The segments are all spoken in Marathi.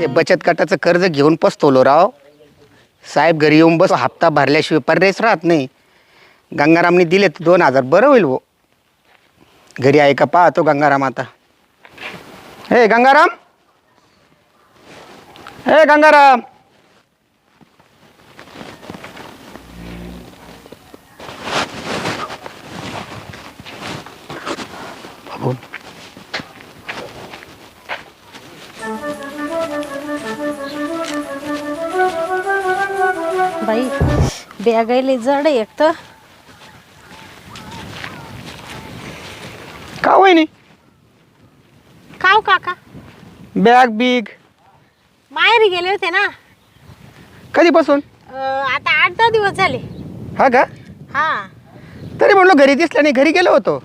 हे बचत गटाचं कर्ज घेऊन पसतोलो राव. साहेब घरी येऊन बस हप्ता भरल्याशिवाय पर्यायच राहत नाही. गंगारामने दिले तर दोन हजार बरं होईल भो घरी आहे का पाहतो गंगाराम आता. हे गंगाराम. हे गंगाराम. बॅगायले जड आहे एक तर. का वहिनी? काव काका. बॅग बिग. माहेरी गेले होते ना. कधीपासून? अं, आता आठ दहा दिवस झाले. हा का? हा. तरी म्हणलो घरी दिसलं नाही घरी गेलो होतो.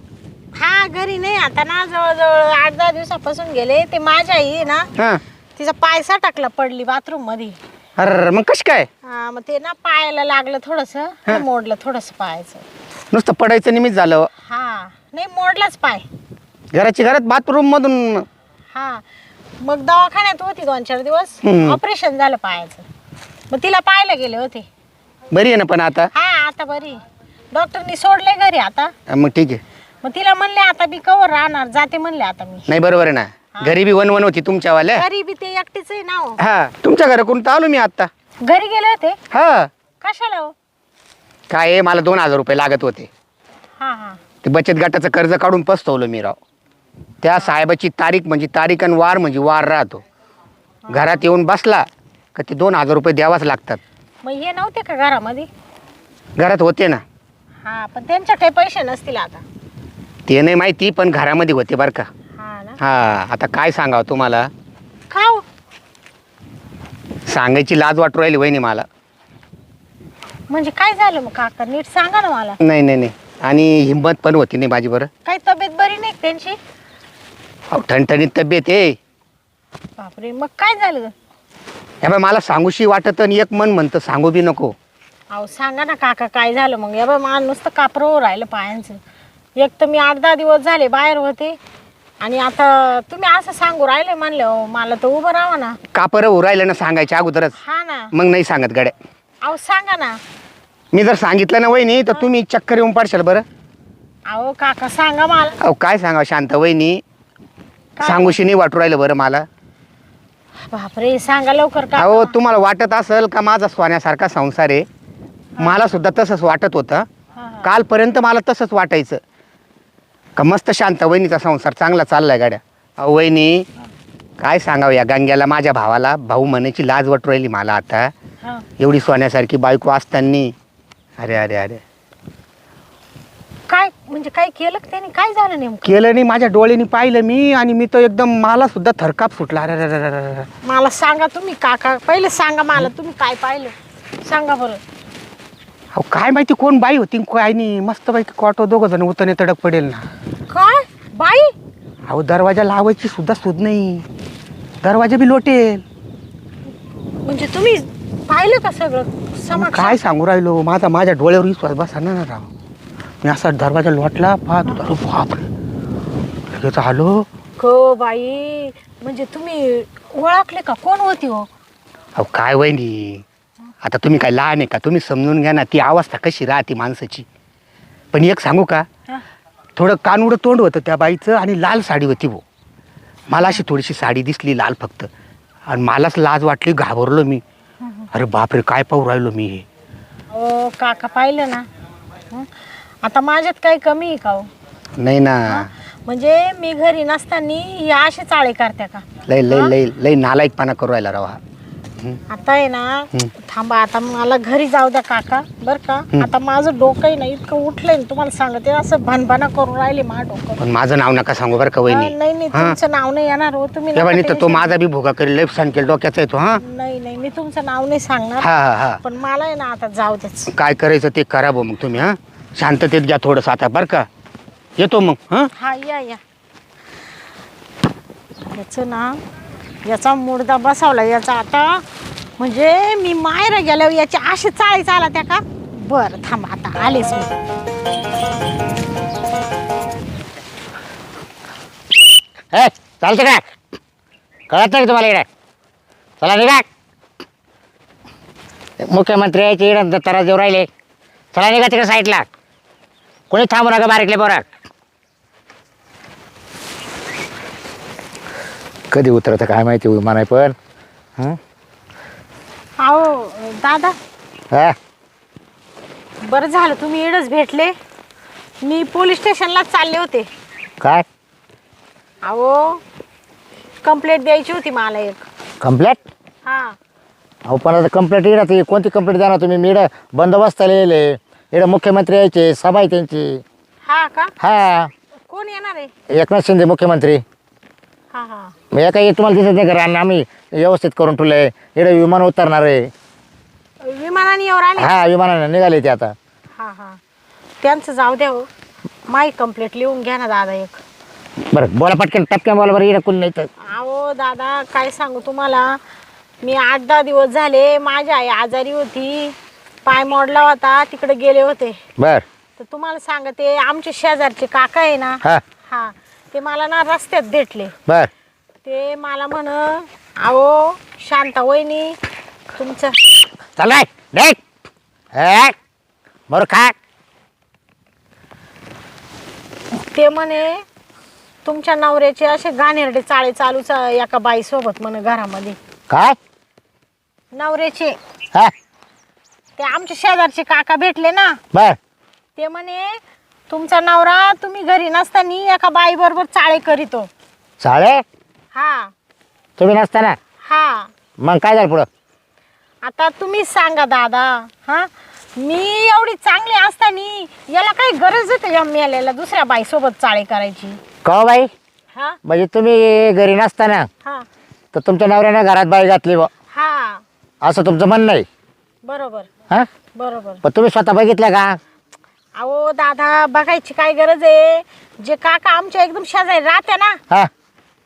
हा घरी नाही. आता ना जवळजवळ आठ दहा दिवसापासून गेले. ते माझ्या आई आहे ना हां. तिचा पायसा टाकला पडली बाथरूममध्ये अरे मग कश काय? हा मग ते ना पायाला लागलं थोडस मोडलं थोडस पायाचं. नुसतं पडायचं निमित्त झालं. हा नाही मोडलाच पाय. घराची घरात बाथरूम मधून हा मग दवाखान्यात होती दोन चार दिवस. हम्म. ऑपरेशन झालं पायाचं. मग तिला पाहायला गेले होते. बरी आहे ना पण आता? हा आता बरी डॉक्टरनी सोडले घरी आता. मग ठीक आहे. मग तिला म्हणले आता मी कवर राहणार जाते म्हणले आता मी. नाही बरोबर आहे ना. घरी बी वन वन होती तुमच्यावाल्या? घरी बी ते एकटीच आहे ना हो. हा तुमच्या घराकडून तर आलो मी आता. घरी गेले होते? हा. कशाला हो? काय आहे मला दोन हजार रुपये लागत होते. हा हा. ते बचत गटाचं कर्ज काढून पस्तवलं मी राव. त्या साहेबाची तारीख म्हणजे तारीख आणि वार म्हणजे वार राहतो. घरात येऊन बसला का ते दोन हजार रुपये द्यावाच लागतात. मग हे नव्हते का घरामध्ये? घरात होते ना. हा पण त्यांच्या काही पैसे नसतील आता. ते नाही माहिती पण घरामध्ये होते बरं का. हा आता काय सांगावं तुम्हाला? खाऊ. सांगायची लाज वाटू राहिली वहिनी मला. म्हणजे काय झालं मग काका? नीट सांगा ना मला. नाही नाही नाही. आणि हिंमत पण होती नाही माझी बरं. काही तब्येत बरी नाही का त्यांची? अहो ठणठणीत तब्येत आहे. बापरे मग काय झालं? हे बाय मला सांगूशी वाटत आणि एक मन म्हणतं सांगू बी नको. अहो सांगा ना काका काय झालं मग? या बा मला नुसतं कापरं राहिलं पायांचं. एक तर मी आठ दहा दिवस झाले बाहेर होते. आणि आता तुम्ही असं सांगू राहिले म्हणले हो मला तर उभं राहा ना. कापरं उरायलं ना सांगायच्या अगोदरच? हा ना. मग नाही सांगत गड्या. अहो सांगा ना. मी जर सांगितलं ना वहिनी तर तुम्ही चक्कर येऊन पडशाल बरं. अहो काका सांगा मला. अहो काय सांगा शांत वहिनी. काय? सांगूशी नाही वाटू राहिलं बरं मला. बापरे सांगा लवकर का अहो तुम्हाला वाटत असेल का माझा सोन्यासारखा संसार आहे? मला सुद्धा तसंच वाटत होतं. कालपर्यंत मला तसंच वाटायचं. का मस्त शांत वहिनीचा संसार चांगला चाललाय गाड्या. अहो वहिनी काय सांगावं या गंग्याला माझ्या भावाला? भाऊ म्हणायची लाज वाटू राहिली मला आता. एवढी सोन्यासारखी बायको असताना. अरे अरे अरे. काय म्हणजे काय केलं का त्याने? काय झालं नेमकं? केलं नाही माझ्या डोळ्यांनी पाहिलं मी आणि मी तर एकदम मला सुद्धा थरकाप सुटला. अरे अरे अरे अरे अरे. मला सांगा तुम्ही काका पहिले सांगा मला तुम्ही काय पाहिलं? सांगा बरं. अहो काय माहिती कोण बाई होती आणि काय नाही. मस्त पैकी कॉटो दोघं जण उतरणे तडक पडेल ना. काय? बाई? अहो दरवाजा लावायची सुद्धा सुद नाही. दरवाजा बी लोटेल. म्हणजे तुम्ही पाहिलं का सगळं? मग समक्ष काय सांगू राहिलो? माझा माझ्या डोळ्यावर विश्वास बसा ना राव. मी असा दरवाजा लोटला पाहत होता. अरे बापरे. लगेच आलो. हो बाई म्हणजे तुम्ही ओळखले का? कोण होती हो? अहो काय वहिनी? आता तुम्ही काय लहान आहे का? तुम्ही समजून घ्या ना ती अवस्था कशी राहते माणसाची. पण एक सांगू का? हा. थोडं कानूड तोंड होतं त्या बाईचं आणि लाल साडी होती भाऊ मला अशी थोडीशी साडी दिसली लाल फक्त. आणि मलाच लाज वाटली घाबरलो मी. अरे बापरे काय पाहू राहिलो मी हे? हो काका पाहिलं ना. हं? आता माझ्यात काही कमी आहे का हो? नाही ना. म्हणजे मी घरी नसताना ही असे चाळे करते का? लय लय लय लय नालायकपणा करू राहिला राव हा. आता आहे ना. थांबा आता मला घरी जाऊ द्या काका बर का? आता माझं डोकं आहे ना इतकं उठलंय ना तुम्हाला सांगते असं भनभना करून राहिले माझं डोकं. पण माझं नाव नका सांगू बरं का हा, वहिनी नाही नाही. तुमचं नाव नाही येणार हो तुम्ही तेव्हा नका नाही तर तो tension माझा बी भोगा करेल लेफ्ट सांगेल डोक्याचा येतो हा. नाही नाही मी तुमचं नाव नाही सांगणार हा हा हा. पण मला आहे ना आता जाऊ द्याच. काय करायचं ते करा भाऊ मग तुम्ही हा? शांततेत घ्या थोडंसं आता बरं का? येतो मग हा? हा या या. याचं ना याचा मुडदा बसवला याचा आता म्हणजे मी मायरा गेल्यावर याची अशी चाळी चाला त्या का? बरं थांबा आता आलेच मी. चालतं का? कळत नाही तुम्हाला इकडे? चला निघा. मुख्यमंत्री यायचे इकडं तरा देऊ राहिले. चला निघा तिकडे साईडला. कोणी थांबू नका बारीकले बरं कधी उतरतं काय माहिती विमान आहे पण. हं? अहो दादा. हा? बरं झालं तुम्ही इडच भेटले. मी पोलीस स्टेशनलाच चालले होते. काय? अहो कंप्लेंट द्यायची होती मला एक. कंप्लेट हा. अहो पण आता कंप्लेंट येणार ती. कोणती कंप्लेंट देणार तुम्ही? मी इकडं बंदोबस्ताला येले इकडं मुख्यमंत्री यायचे सभा आहे त्यांची. हा का? हा. कोण येणार आहे? एकनाथ शिंदे मुख्यमंत्री. हा हा. एका एक तुम्हाला दिसत नाही का रान? आम्ही व्यवस्थित करून ठेवलंय. इकडे विमान उतरणार आहे. विमानाने येऊन आले? हा विमानाने निघाले ते आता. हा हा. त्यांचं जाऊ द्या हो. माही कंप्लेंट लिहून घ्या ना दादा एक. बरं बोला पटकन टपक्यान बोला बरं इकडे कोणी नाही तर. अहो दादा काय सांगू तुम्हाला? मी आठ दहा दिवस झाले माझी आई आजारी होती. पाय मोडला होता तिकडे गेले होते. बर. तर तुम्हाला सांगते आमचे शेजारचे काका आहे ना हा. हा ते मला ना रस्त्यात भेटले. बर. ते मला म्हण अहो शांता वहिनी तुमचं चल रे देख हे बरं खा ते म्हणे तुमच्या नवऱ्याचे असे गाणेरडे चाळे चालूच आहे एका बाईसोबत म्हणे घरामध्ये. काय? नवऱ्याचे. हा. ते आमच्या शेजारचे काका भेटले ना. बर. ते म्हणे तुमचा नवरा तुम्ही घरी नसताना एका बाई बरोबर चाळे करीतो. चाळे? हा. तुम्ही नसताना? हा. मग काय झालं पुढं? आता तुम्हीच सांगा दादा हा? मी एवढी चांगली असताना याला काही गरज आहे या मेल्याला दुसऱ्या बाईसोबत चाळे करायची? का हो बाई? हा? म्हणजे तुम्ही घरी नसताना? हा. तर तुमच्या नवऱ्याने घरात बाई घातली बुवा. हा. असं तुमचं म्हणणं आहे. बरोबर. हा? बरोबर. पण तुम्ही स्वतः बघितलं का? अहो दादा बघायची काय गरज आहे? जे काका आमच्या एकदम शेजारी राहते ना हा.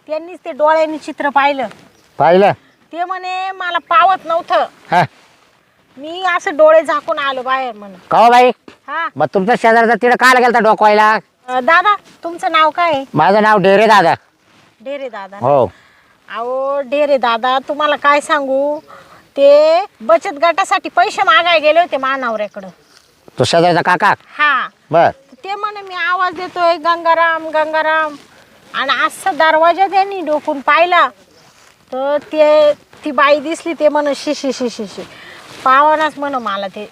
त्यांनीच ते डोळ्यांनी चित्र पाहिलं. पाहिलं? ते म्हणे मला पावत नव्हतं. हा. मी असं डोळे झाकून आलो बाहेर म्हण का हो बाई? हा. मग तुमच्या शेजारचा तिकडे कायला गेलता डोकवायला? अं, दादा तुमचं नाव काय आहे? माझं नाव डेरे दादा. ढेरे दादा हो. अहो ढेरे दादा तुम्हाला काय सांगू? ते बचत गटासाठी पैसे मागाय गेले होते मानावऱ्याकडं. तो शेजारचा काका? हा. बर. ते म्हणे मी आवाज देतोय गंगाराम गंगाराम. आणि असं दरवाजा त्यांनी डोकून पाहिला. तर ते ती बाई दिसली ते म्हण शिशी शिशी शि पावनाच म्हण मला ते.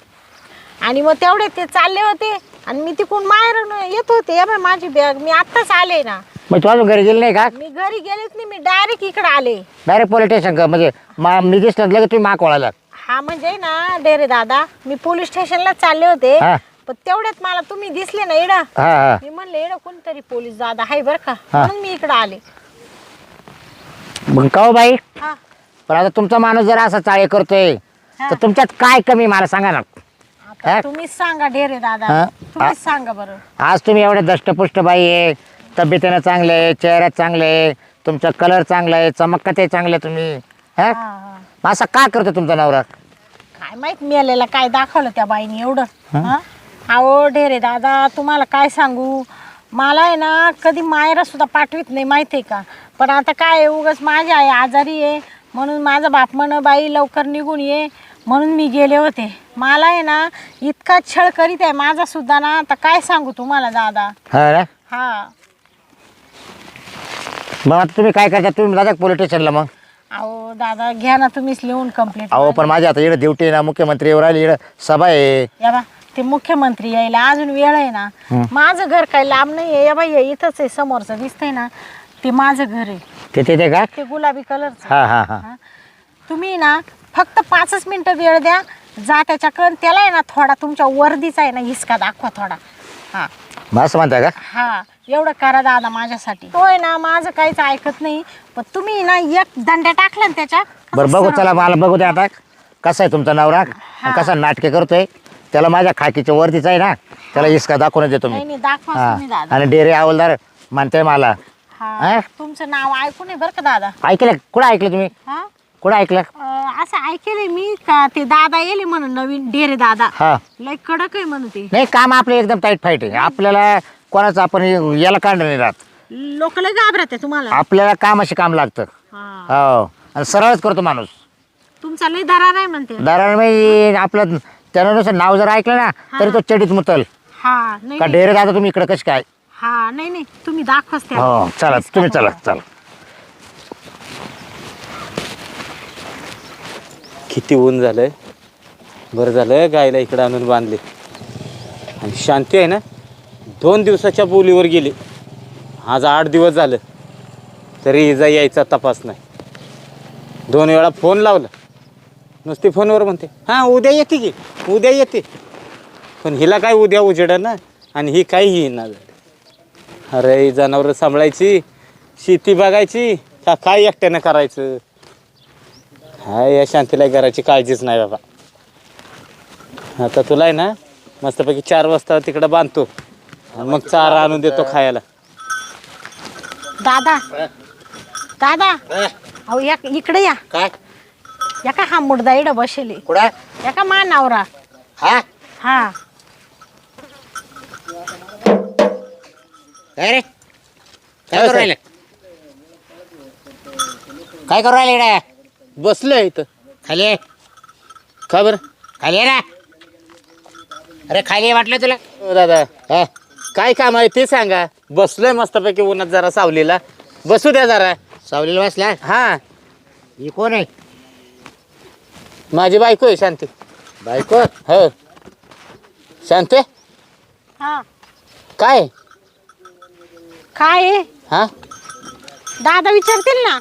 आणि मग तेवढे ते चालले होते. आणि मी तिकून माहेर येत होते. बाई माझी बॅग मी आत्ताच आले ना. मग तू अजून घरी गेली नाही का? मी घरी गेलेच नाही मी डायरेक्ट इकडे आले. डायरेक्ट पोलीस स्टेशन का म्हणजे मा मी दिसलं लगेच तुम्ही माग वळाला हा म्हणजे ना डेरे दादा मी पोलीस स्टेशनला चालले होते. हा. पण तेवढ्यात मला तुम्ही दिसले ना इडं. हा हा. मी म्हणले इडं कोणतरी पोलीस दादा आहे बरं का? म्हणून मी इकडं आले. मग का हो बाई? हा. पण आता तुमचा माणूस जर असा चाळे करतोय हा. तर तुमच्यात काय कमी मला सांगा ना. आता हा? तुम्हीच सांगा डेरे दादा? तुम्हीच सांगा बरं. आज तुम्ही एवढे दष्टपुष्ट बाई आहे. तब्येतीनं चांगले आहे चेहऱ्यात चांगले आहे तुमचा कलर चांगला आहे चमकत चांगले तुम्ही. हा. मग असं का करतो तुमचा नवरा? काय माहीत मेलेला काय दाखवलं त्या बाईने एवढं. हा? अहो ढेरे दादा तुम्हाला काय सांगू? मला आहे ना कधी मायरा सुद्धा पाठवित नाही माहिती आहे का? पण आता काय आहे, उगाच माझी आई आजारी आहे म्हणून माझा बाप म्हण बाई लवकर निघून ये. म्हणून मी गेले होते. मला आहे ना इतका छळ करीत आहे माझा सुद्धा ना आता काय सांगू तुम्हाला दादा? हा ना? हा. मग आता तुम्ही काय करता? तुम्ही दादा पोलीस स्टेशनला मग? अहो दादा घ्या ना तुम्हीच लिहून कंप्लीट अहो पण माझ्या आता इकडे ड्युटी ना मुख्यमंत्री येऊ राहिली इकडे सभा आहे. या बा ते मुख्यमंत्री यायला अजून वेळ आहे ना. माझं घर काही लांब नाही आहे. या बाई हे इथंच आहे समोरचं दिसतंय ना ते माझं घर आहे. ते तिथे का? ते गुलाबी कलरचं हा हा हा. हा. तुम्ही ना फक्त पाचच मिनिटं वेळ द्या जा त्याच्याकडं त्याला आहे ना थोडा तुमच्या वर्दीचा आहे ना हिसका दाखवा थोडा. हा. मग असं म्हणताय का? हा. एवढं करा दादा माझ्यासाठी. होय ना माझं काहीच ऐकत नाही. पण तुम्ही ना एक दंड्या टाकला ना त्याच्या बरं बघू चला मला बघू द्या आता. कसा आहे तुमचा नवरा? आणि कसा नाटके करतोय? त्याला माझ्या खाकीच्या वरतीच आहे ना. त्याला इसका दाखवून देतो मी. नाही नाही दाखवा हा. तुम्ही दादा. आणि डेरे हवालदार म्हणताय मला. हा हा? तुमचं नाव ऐकून आहे बरं का दादा? ऐकलं? कुठं ऐकलं तुम्ही? हा? कुठं ऐकलं? अं, असं ऐकेले मी का? ते दादा येले म्हणून नवीन डेरे दादा. हा. लय कडक आहे म्हणून ते. नाही काम आपलं एकदम टाईट फाईट आहे. आपल्याला कोणाचं आपण याला काढणं नाही राहत. लोक लय घाबरत आहे तुम्हाला? आपल्याला कामाशी काम लागतं. हा. हो. आणि सरळच करतो माणूस. तुमचा लय दरार आहे म्हणते. दरार मी आपलं त्यानं नुसतं नाव जर ऐकलं ना तरी तो चडीत मुतल. हा नाही का नाही. डेरे दादा तुम्ही इकडे कसं काय? हा नाही नाही. तुम्ही दाखवाच त्या हो चला तुम्ही चला चला. किती ऊन झालंय. बरं झालं गायला इकडं आणून बांधले. आणि शांती आहे ना? दोन दिवसाच्या बोलीवर गेली. आज आठ दिवस झालं. तरी इजा यायचा तपास नाही. दोन वेळा फोन लावला. नुसती फोनवर म्हणते हां उद्या येते की उद्या येते. पण हिला काय उद्या उजेडा ना आणि ही काही ही ना अरे ही जनावरं सांभाळायची शेती बघायची का काय एकट्यानं करायचं? हा या शांतीला घराची काळजीच नाही बाबा. आता तुला आहे ना मस्तपैकी चार वाजता तिकडं बांधतो. मग चारा आणून देतो खायला. दादा. दादा. अहो या इकडे या. काय? या का हा मुडदा इडं बसेल? कुठं? या का मा नवरा? हा? हा. काय रे? काय करू राहिले? काय करू राहिले इकडे? बसलोय इथं. खाली ये. का बरं? खाली ये ना. अरे खाली ये म्हटलं तुला? हो दादा. हा. काय काम आहे ते सांगा. बसलोय मस्तपैकी उन्हात जरा सावलीला. बसू द्या जरा. सावलीला बसला हा. ही कोण आहे? माझी बायको आहे शांती. बायको? हो. शांते? हा. काय? काय आहे? हा? दादा विचारतील ना.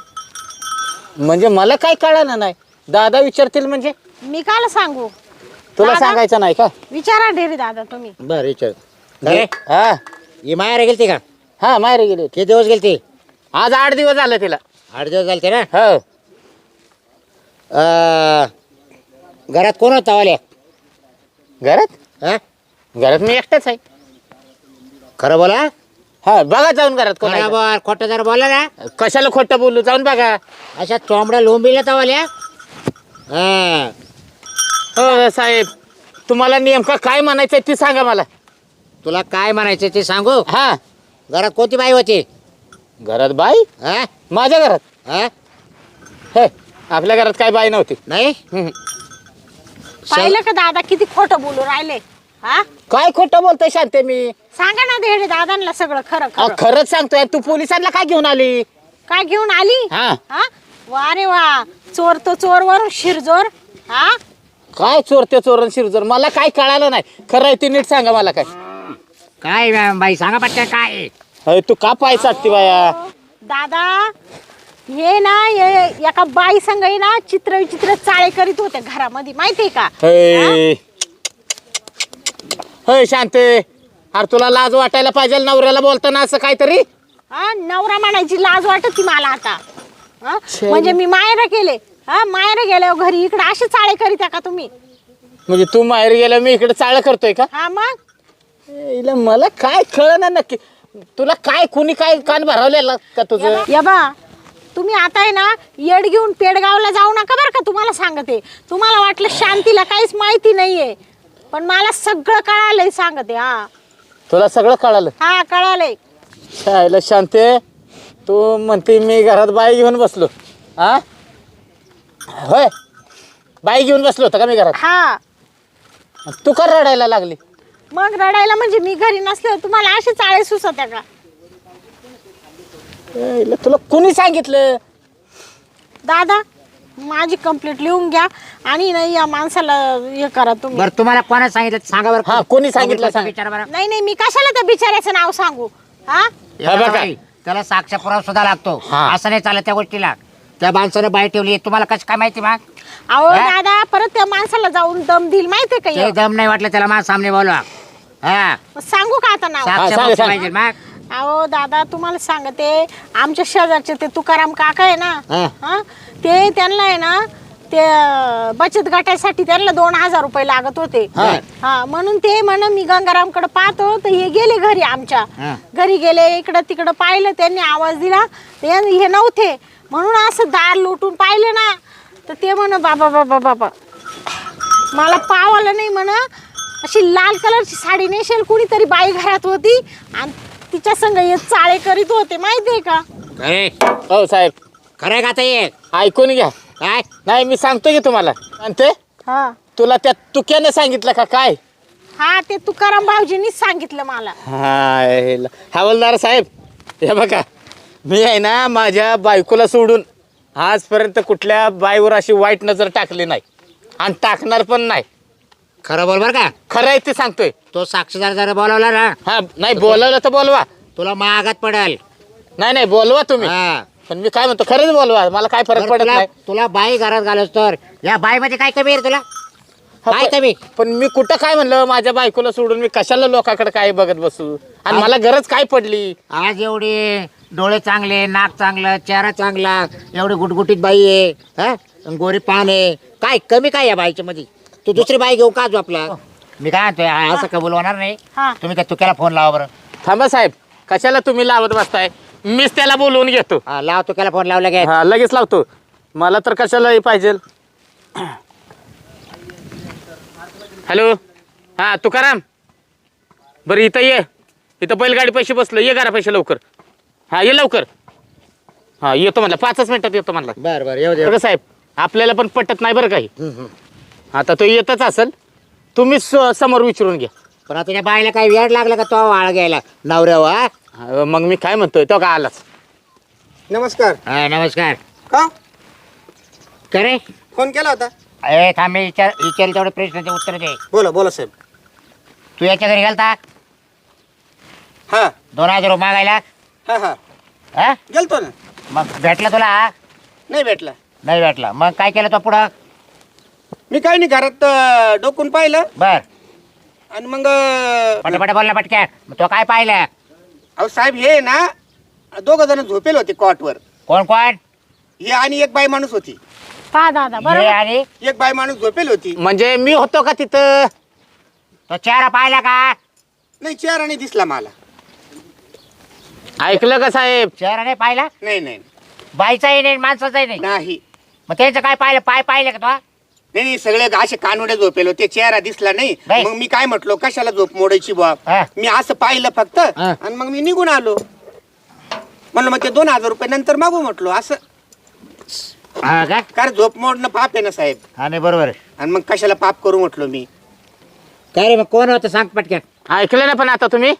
म्हणजे मला काय कळलं नाही. दादा विचारतील म्हणजे? मी काल सांगू. तुला दादा? सांगायचं नाही का? विचारा डेरी दादा तुम्ही. बर विचार. अरे हा. ही मायाला गेलती का? हा माहेर गेले किती दिवस गेलती? आज आठ दिवस झाले तिला. आठ दिवस झालते ना? हो. अं, घरात कोण होता वाल्या घरात? हा? घरात मी एकटाच आहे. खरं बोला. हा बघा जाऊन घरात कोण आहे खरं का. बोल खोटं जर बोला ना. कशाला खोटं बोलू? जाऊन बघा. अशा चोंबड्या लोंबिल्या तवाल्या? हा. हो साहेब. तुम्हाला नेमकं काय म्हणायचंय ते सांगा मला. तुला काय म्हणायचं ते सांगू? हा. घरात कोणती बाई होती? घरात बाई? हा? माझ्या घरात. हा? हे आपल्या घरात काय बाई नव्हती? नाही? हम्म. पाहिलं का दादा किती खोटं बोलू राहिले? हा? काय खोटं बोलतोय शांते मी? सांगा ना डेरी दादांना सगळं खरं अहो, खरं. खरंच सांगतोय. तू पोलिसांना काय घेऊन आली? काय घेऊन आली? हा. हा? वा रे वा. चोर तो चोर वरून शिरजोर. हा? काय चोरते चोरण शिरजोर? मला काय कळालं नाही. खरं आहे ते नीट सांगा मला काय. काय मॅम बाई सांगा पटकन काय? अरे तू का पाय साटती बाया? दादा हे ना हे एका बाई संग हे ना चित्र विचित्र चाळे करीत होते घरामध्ये माहितीये का? हे. हे? शांते अरे तुला लाज वाटायला पाहिजे नवऱ्याला बोलताना असं काहीतरी? हा नवरा म्हणायची लाज वाटत ती मला आता. हा? म्हणजे मी मायरा केले हा मायरा गेल्यावर घरी इकडे असे चाळे करीत आहे का तुम्ही? म्हणजे तू माहेर गेल्या मी इकडे चाळ करतोय का? हा मग? इला मला काय कळ ना नक्की. तुला काय कुणी काय कान भरवलेला का तुझं? या बा तुम्ही आता आहे ना येड घेऊन पेडगावला जाऊ नका बरं का तुम्हाला सांगते. तुम्हाला वाटलं शांतीला काहीच माहिती नाहीये. पण मला सगळं कळालंय सांगते हा. तुला सगळं कळालं? हा कळालंय. शाळेला शांते तू म्हणते मी घरात बाई घेऊन बसलो. हा? होय. बाई घेऊन बसलो होतं का मी घरात? हा. तू का रडायला लागली? मग रडायला म्हणजे मी घरी नसल्यावर तुम्हाला असे चाळे सुचत का? ए, तुला कुणी सांगितलं? दादा माझी कंप्लेंट लिहून घ्या आणि नाही या माणसाला हे करा तुम्ही. बरं तुम्हाला कोणा सांगितलं? ते सांगा बरं. हा, कोणी सांगितलं सांग. विचारा बरं. नाही नाही मी कशाला त्या बिचाऱ्याचं नाव सांगू? हा? हे बघा. त्याला साक्ष पुरावा सुद्धा लागतो. हा. असं नाही चालत त्या गोष्टीला. त्या माणसानं बाई ठेवली तुम्हाला कसं काय माहिती मग अहो हा? दादा परत त्या माणसाला जाऊन दम देईल माहितीये का ते ह्यो? दम नाही वाटलं त्याला माझ्या सामने बोलवा हा सांगू का आता नाव हा, साक्ष सांगा, मोठी सांगा. पाहिजे मग अहो दादा तुम्हाला सांगते आमच्या शेजारचे ते तुकाराम काका आहे ना हा. हा ते त्यांना आहे ना ते अं, बचत गटासाठी त्यांना दोन हजार रुपये लागत होते हा. हा म्हणून ते म्हण मी गंगारामकडे पाहतो तर हे गेले घरी आमच्या हा. घरी गेले इकडं तिकडं पाहिलं त्यांनी आवाज दिला ते हे नव्हते म्हणून असं दार लुटून पाहिलं ना तर ते म्हण बाबा बाबा बाबा मला पाव आलं नाही म्हण अशी लाल कलरची साडी नेसेल कुणीतरी बाई घरात होती आणि तिच्या संग हे चाळे करीत होते माहितीये का? अरे हो साहेब. खरं आहे का आता ये ऐकून घ्या. काय? नाही मी सांगतो की तुम्हाला. आणि ते? हा. तुला त्या तुक्याने सांगितलं का काय? हा ते तुकाराम भाऊजींनीच सांगितलं मला. हा हेला. हवालदार साहेब. हे बघा. मी आहे ना माझ्या बायकोला सोडून आजपर्यंत कुठल्या बाईवर अशी वाईट नजर टाकली नाही. आणि टाकणार पण नाही. खरं बोल बरं का? खरं आहे ते सांगतोय. तो साक्षीदार जरा बोलावला ना. हा नाही बोलवलं तर बोलवा. तुला मागात पडेल. नाही नाही बोलवा तुम्ही. हा. पण मी काय म्हणतो खरंच बोलवा. मला काय फरक बरं, पडत तुला नाही. तुला बाई घरात घालस तर या बाई मध्ये काय कमी आहे रे तुला? हा, काय पण- कमी. पण मी कुठं काय म्हणलं माझ्या बायकोला सोडून मी कशाला लोकांकडे काय बघत बसू? आणि मला गरज काय पडली? आज एवढे डोळे चांगले नाक चांगलं चेहरा चांगला एवढी गुटगुटीत बाई आहे हा? गोरी पान आहे. काय कमी काय या बाईच्या मध्ये तू दुसरी बाई घेऊ का आपला? मी काय म्हणतोय असं कबूल होणार नाही. हा. तुम्ही काय तुक्याला फोन लावा बरं. थांबा साहेब कशाला तुम्ही लावत बसताय? मीच त्याला बोलवून घेतो. हा लाव तुक्याला फोन लावला हा लगेच लावतो. मला तर कशाला हे पाहिजे. हॅलो? हा तुकाराम? बरं इथं ये. इथं बैलगाडी पैसे बसलं. ये घरा पैसे लवकर. हा ये लवकर. हा येतो म्हणला. पाचच मिनिटात येतो म्हणला. बर बर येऊ दे साहेब? आपल्याला पण पटत नाही बरं काही. हम्म, हम्म. आता तो येतच असेल तुम्ही स- समोर विचारून घ्या. पण आता त्या बाईला काय वेळ लागला का तो वाळ घ्यायला? नवऱ्यावा हा, मग मी काय म्हणतोय तो का आलाच? नमस्कार. हा नमस्कार. का? करे फोन केला होता. ए थांब मी विचार विचार तेवढे प्रश्नाचे उत्तर दे. बोला बोला साहेब. तू याच्या घरी गेलता? हा. दोन हजार रुपये मागायला? हा हा. हा? गेलतो ना. मग भेटला तुला? नाही भेटला. नाही भेटला. मग काय केलं तो पुढं? मी काय नाही घरात अं, डोकून पाहिलं. बर. आणि मग अं, पटपट बोलला पटक्या मग तो काय पाहिलं? अहो साहेब हे ना दोघ जण झोपेल होते कॉटवर. कोण कोण? हे आणि एक बाई माणूस होती. पहा दादा हे बरोबर आणि? एक बाई माणूस झोपेल होती. म्हणजे मी होतो का तिथं? तो चेहरा पाहिला का? नाही चेहरा नाही दिसला मला. ऐकलं का साहेब? चेहरा नाही पाहिला? नाही नाही. बाईचाही नाही माणसाचाही नाही. नाही. मग त्यांचं काय पाहिलं? पाय पाहिलं का तो? नाही नाही सगळे असे कानवडे झोपेल होते. चेहरा दिसला नाही. नाही. मग मी काय म्हटलो? कशाला झोप मोडायची बा हा. मी असं पाहिलं फक्त. हा. आणि मग मी निघून आलो. म्हणलं मग ते दोन हजार रुपये नंतर मागू म्हटलो. असं. हा का? कारण झोप मोडणं पाप आहे ना साहेब. हा नाही बरोबर आहे. आणि मग कशाला पाप करू म्हटलो मी? काय रे मग कोण होतं? सांग पटक्यात. ऐकलं ना पण आता तुम्ही?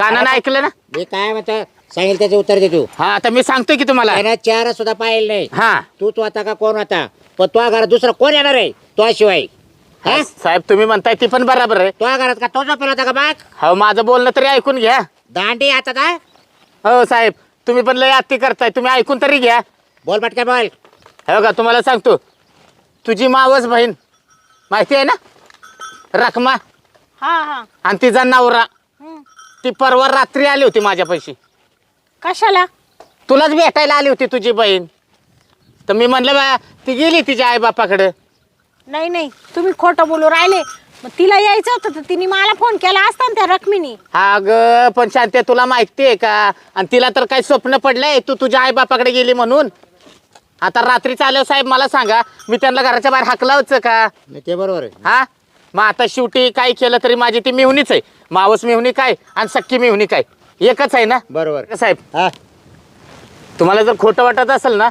कानानं ऐकलं ना? मी काय म्हणतो सांगेल त्याचे उत्तर दे तू. हा आता मी सांगतोय की तुम्हाला. त्यानं चेहरा सुद्धा पाहिलं नाही. हा. तू तो आता का कोण होता? पण तो घरात दुसरा कोण येणार आहे? तो शिवाय. हा? साहेब तुम्ही म्हणताय ती पण बराबर आहे. तो घरात का तो झोपेला होता का बाग? हो माझं बोलणं तरी ऐकून घ्या. दांडी आता का हो साहेब तुम्ही पण लय आत्ती करताय. तुम्ही ऐकून तरी घ्या. बोल पटक्या बोल. हे बघा तुम्हाला सांगतो. तुझी मावस बहीण माहिती आहे ना? रखमा. हा हा. आणि तिचा नवरा. ती परवा रात्री आली होती माझ्या पैशी कशाला? तुलाच भेटायला आली होती तुझी बहीण. तर मी म्हणलं बा ती गेली तिच्या आईबापाकडे. नाही नाही तुम्ही खोटं बोलू राहिले. मग तिला यायचं होतं तर तिने मला फोन केला असता ना त्या रकमीनी हा ग पण शांती तुला माहिती आहे का? आणि तिला तर काही स्वप्न पडलंय तू तुझ्या आईबापाकडे गेली म्हणून. आता रात्री चालव साहेब मला सांगा मी त्यांना घराच्या बाहेर हाकलावचं का? नाही ते बरोबर आहे. हा? मग आता शेवटी काय केलं तरी माझी ती मिहुनीच आहे. मावस मिहुनी काय आणि सक्की मिहुनी काय? एकच आहे ना? बरोबर. साहेब. हा. तुम्हाला जर खोटं वाटत असेल ना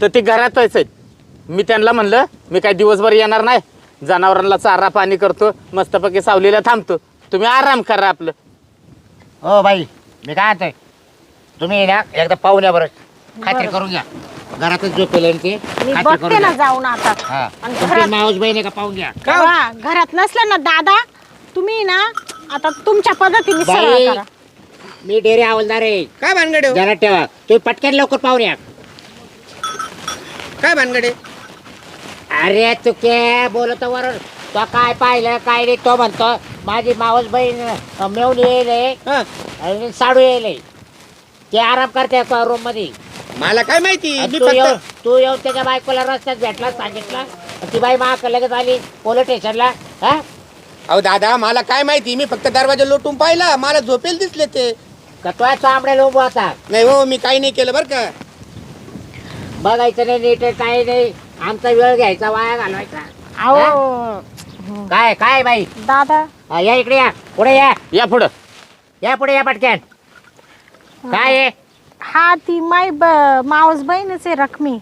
तर ती घरातच आहेत मी त्यांना म्हणलं मी काय दिवसभर येणार नाही. जनावरांना चारा पाणी करतो मस्तपैकी सावलीला थांबतो. तुम्ही आराम करा आपलं. हो बाई मी काय म्हणतोय? तुम्ही ना एकदा पाहून या बरं. खात्री करून घ्या. घरातच झोपेल ते मी खात्री बघते करून ना घ्या. जाऊन आता. हा. आणि तुमची घरात मावस बहीण आहे का पाहून घ्या. घरात नसलं ना दादा तुम्ही ना आता तुमच्या पद्धतीने बाई सरळ करा. मी डेरे हवलदार आहे. काय भानगडे हो? ध्यानात ठेवा. तुम्ही पटकन लवकर पाहून या. काय भानगडे? अरे तू के बोलतो वर तो काय पाहिलं काय नाही तो म्हणतो माझी मावस बहीण अं, मेवून येईल हा. आणि साडू येईल. ते आराम करते रूममध्ये. मला काय माहिती? मी तू येऊन फक्त तू येऊन त्याच्या बायकोला रस्त्यात भेटला सांगितलं ती बाई माग लगेच आली पोलीस स्टेशनला हा? अहो दादा मला काय माहिती? मी फक्त दरवाजा लोटून पाहिला. मला झोपेल दिसले ते. का तो चांबड्याला उभा होता? नाही हो मी काही नाही केलं बरं का. बघायचं नाही नीट काही नाही. आमचा वेळ घ्यायचा वाया घालवायचा. अहो. काय काय बाई? दादा. हा, या इकडे या. पुढे या. या पुढं. या पुढे या पटक्यान. काय आहे? हा ती माय ब- मावस बहीणच आहे रकमी.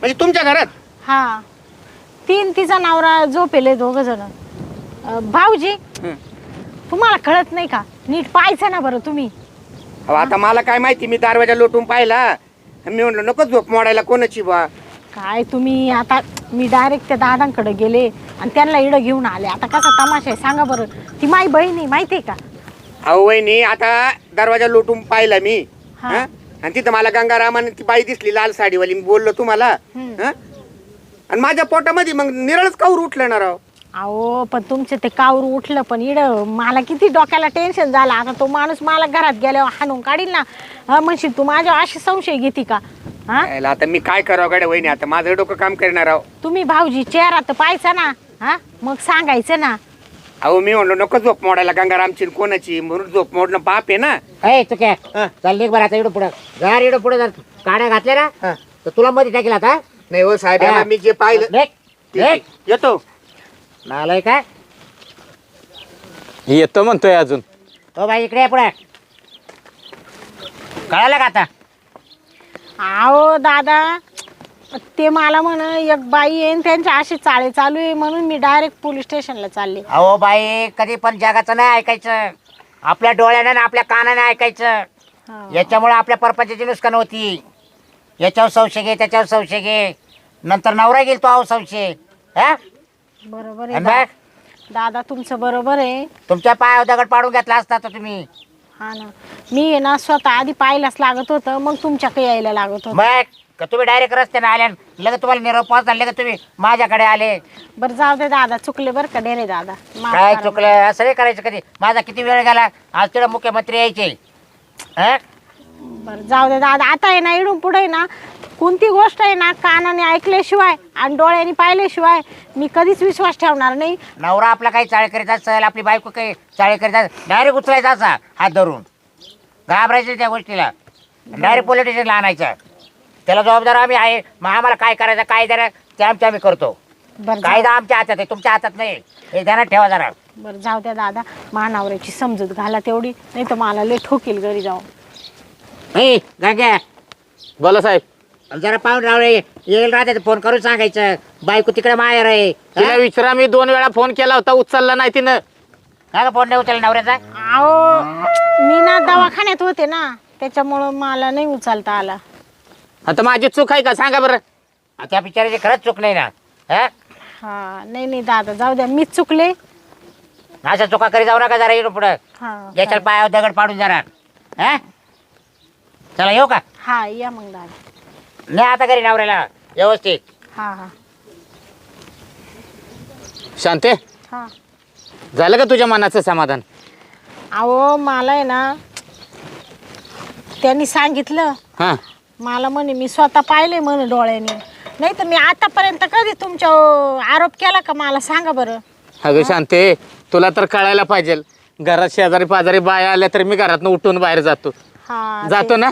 म्हणजे तुमच्या घरात? हा. तीन तिचा नवरा झोपेले दोघ जण. भाऊजी तुम्हाला कळत नाही का? नीट पाहायचं ना बरं तुम्ही. अहो आता मला काय माहिती मी दरवाजा लोटून पाहिला. मी म्हणलं नको झोप मोडायला कोणाची बा काय तुम्ही आता मी डायरेक्ट त्या दादांकडे गेले आणि त्यांना इडं घेऊन आले. आता कसा तमाशा आहे सांगा बरं. ती माई बहीण आहे माहिती आहे का? अहो वहिनी आता दरवाजा लोटून पाहिला मी. हा. हं? आणि तिथं मला गंगारामाने ती बाई दिसली लाल साडीवाली. मी बोललो तुम्हाला. हं? आणि माझ्या पोटामध्ये मग निरळच काऊर उठलं ना राव? अहो पण तुमचे ते कावर उठलं पण इड मला किती डोक्याला टेन्शन झालं. आता तो माणूस मला घरात गेल्यावर हाणून काढील ना. हा म्हणशील तू माझ्या अशी संशय घेते का? हा? यायला आता मी काय करावं गाड्या वहिनी? आता माझं डोकं काम करणार आहो तुम्ही भाऊजी चेहरा तर पाहायचा ना. हा? मग सांगायचं ना. अहो मी म्हणलो नको झोप मोडायला गंगारामची आणि कोणाची म्हणून झोप मोडणं पाप आहे ना ए तू काय हा. चल निघ बरं आता इकडं पुढं घर इकडं पुढे जर काड्या घातल्या ना हा. तर तुला मध्ये टाकेल आता नाही हो साहेब हा. याला मी जे पाहिलं निघ. ठीक आहे. निघ. येतो नालाय काय येतो म्हणतोय अजून हो बाई इकडे ये पुढे कळालं का आता अहो दादा ते मला म्हण एक बाई येईन त्यांच्या अशी चाळे चालू आहे म्हणून मी डायरेक्ट पोलीस स्टेशनला चालले. अहो बाई कधी पण जगाचं नाही ऐकायचं. आपल्या डोळ्याने आणि आपल्या कानाने ऐकायचं. याच्यामुळे आपल्या परपंचाची नुकसान होती. याच्यावर संशय घे त्याच्यावर संशय घे. नंतर नवरा गेल तो अहो संशय. हा? बरोबर आहे आणि दा- बघ, दादा तुमचं बरोबर आहे. तुमच्या पायावर दगड पाडून घेतला असता तर तुम्ही. हा ना. मी आहे ना स्वतः आधी पाहायलाच लागत होतं मग तुमच्याकडे यायला लागत होतं. मग? का तुम्ही डायरेक्ट रस्त्याने आले लगेच तुम्हाला निरोप पोहोचला लगेच तुम्ही माझ्याकडे आले? बरं जाऊ दे दादा चुकले बरं का डेरे दादा. माफ काय करा चुकलं? असं नाही करायचं कधी. माझा किती वेळ गेला? आज तिला मुख्यमंत्री यायचे. हा? बरं जाऊ दे दादा. आता आहे ना इडून पुढे ना कोणती गोष्ट आहे ना कानाने ऐकल्याशिवाय आणि डोळ्याने पाहिल्याशिवाय मी कधीच विश्वास ठेवणार नाही. नवरा आपला काही चाळे करीत असेल आपली बायको काही चाळे करीत असेल डायरेक्ट उचलायचा असा हात धरून. घाबरायचं त्या गोष्टीला. डायरेक्ट पोलीस स्टेशनला आणायचं. त्याला जबाबदार आम्ही आहे. मग आम्हाला काय करायचं काय जरा ते आमच्या आम्ही करतो. बरं जाऊ- कायदा आमच्या हातात आहे तुमच्या हातात नाही. हे ध्यानात ठेवा जरा. बरं जाऊ द्या दादा. मानावऱ्याची समजूत घाला तेवढी. नाही तर मला लय ठोकील घरी जाऊन. हे गंग्या. बोला साहेब. जरा पाहून रावळे येईल राहते फोन करून सांगायचं. बायको तिकडे माहेर आहे तिला हा? विचारा मी दोन वेळा फोन केला होता उचलला नाही तिनं. का फोन नाही उचलला नवऱ्याचा? अहो मी ना दवाखान्यात होते ना. त्याच्यामुळं मला नाही उचलता आला. आता माझी चूक आहे का? सांगा बरं. त्या बिचाराची खरंच चूक नाही ना? हा? हा नाही नाही दादा जाऊ द्या मीच चुकले. अशा चुका करी जाऊ नका जरा इकडं पुढं. हा याच्या पायावर दगड पाडून जरा. हा? चला येऊ का? हा या मग दादा. नाही आता घरी नवऱ्याला व्यवस्थित. हा हा. शांते हा. झालं का तुझ्या मनाचं समाधान? अहो मला आहे ना त्यांनी सांगितलं हां. मला म्हणे मी स्वतः पाहिले म्हणे डोळ्याने. नाही तर मी आतापर्यंत कधी तुमच्या आरोप केला का मला सांगा बरं. अगं शांते तुला तर कळायला पाहिजे. घरात शेजारी पाजारी बाया आल्या तर मी घरातनं उठून बाहेर जातो. हा जातो ना?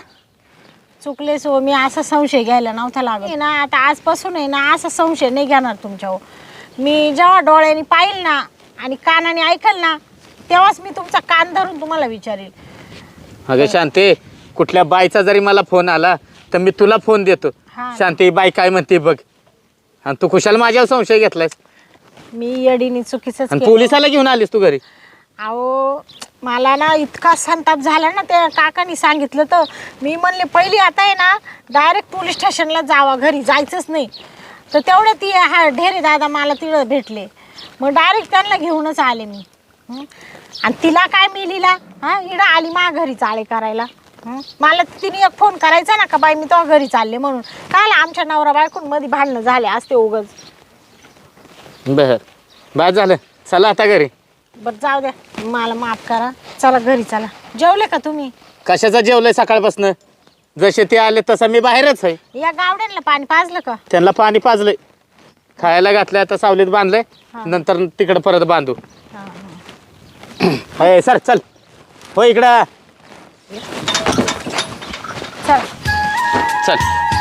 चुकलेच हो मी असा संशय घ्यायला नव्हता लागत. ना आता आजपासून आहे ना असा संशय नाही घेणार तुमच्यावर मी जेव्हा डोळ्याने पाहिल ना आणि कानाने ऐकल ना तेव्हाच मी तुमचा कान धरून तुम्हाला विचारेल. अगं शांते कुठल्या बाईचा जरी मला फोन आला तर मी तुला फोन देतो. हा. शांती बाई काय म्हणते बघ. आणि तू खुशाल माझ्यावर संशय घेतलायस? मी येडीने आणि केलं. पोलिसाला घेऊन आलीस तू घरी? अहो मला ना इतका संताप झाला ना त्या काकानी सांगितलं तर. मी म्हणले पहिली आता आहे ना डायरेक्ट पोलीस स्टेशनला जावा घरी जायचंच नाही. तर तेवढे ती हा ढेरे दादा मला तिथं भेटले. मग डायरेक्ट त्यांना घेऊनच आले मी. हं? आणि तिला काय मिलीला हा? इडं आली मा घरी चाळे करायला. हं? मला तिने एक फोन करायचा ना का बाई मी तो घरी चालले म्हणून. काय आमच्या नवरा बायकून मध्ये भांडणं झाले असते उगच. बर. बाद झालं. चला आता घरी. बरं जाऊ द्या. मला माफ करा. चला घरी चला. जेवले का तुम्ही? कशाचं जेवलंय सकाळपासनं? जसे ते आले तसं मी बाहेरच आहे. या गावड्यांना पाणी पाजलं का? त्यांना पाणी पाजलंय. खायला घातलंय आता सावलीत बांधलंय. हा. नंतर तिकडं परत बांधू. हा, हा. सर चल. हो इकडं. चल. चल.